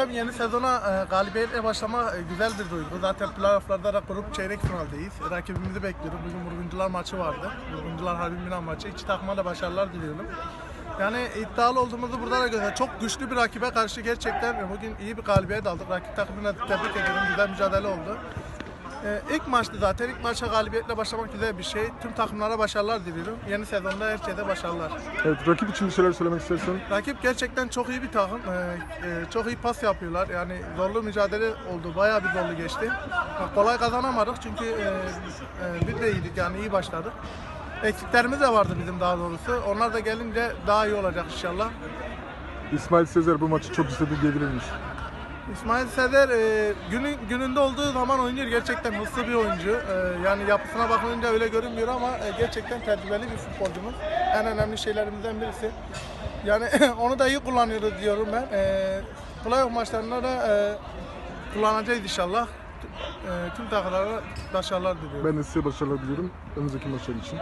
hocam yeni sezona e, galibiyetle başlama e, güzel bir duygu. Zaten playofflarda da grup çeyrek finaldeyiz. Rakibimizi bekliyoruz. Bugün Vurguncular maçı vardı. Vurguncular Harbi Milan maçı. İki takıma da başarılar diliyorum. Yani iddialı olduğumuzu burada da göster. Çok güçlü bir rakibe karşı gerçekten e, bugün iyi bir galibiyet aldık. Rakip takımına tebrik ediyorum. Güzel mücadele oldu. Ee, ilk maçtı zaten. İlk maça galibiyetle başlamak güzel bir şey. Tüm takımlara başarılar diliyorum. Yeni sezonda herkese başarılar. Evet, rakip için bir şeyler söylemek istersen. Rakip gerçekten çok iyi bir takım. Ee, e, çok iyi pas yapıyorlar. Yani zorlu mücadele oldu. Bayağı bir zorlu geçti. Kolay kazanamadık çünkü e, e, biz de iyiydik yani iyi başladık. Eksiklerimiz de vardı bizim daha doğrusu. Onlar da gelince daha iyi olacak inşallah. İsmail Sezer bu maçı çok istedi diyebilir miyiz? İsmail Sezer e, günün gününde olduğu zaman oynuyor. Gerçekten hızlı bir oyuncu. E, yani yapısına bakılınca öyle görünmüyor ama e, gerçekten tecrübeli bir futbolcumuz. En önemli şeylerimizden birisi. Yani onu da iyi kullanıyoruz diyorum ben. E, playoff maçlarında da e, kullanacağız inşallah. E, tüm takımlara başarılar diliyorum. Ben de size başarılar diliyorum önümüzdeki maçlar için.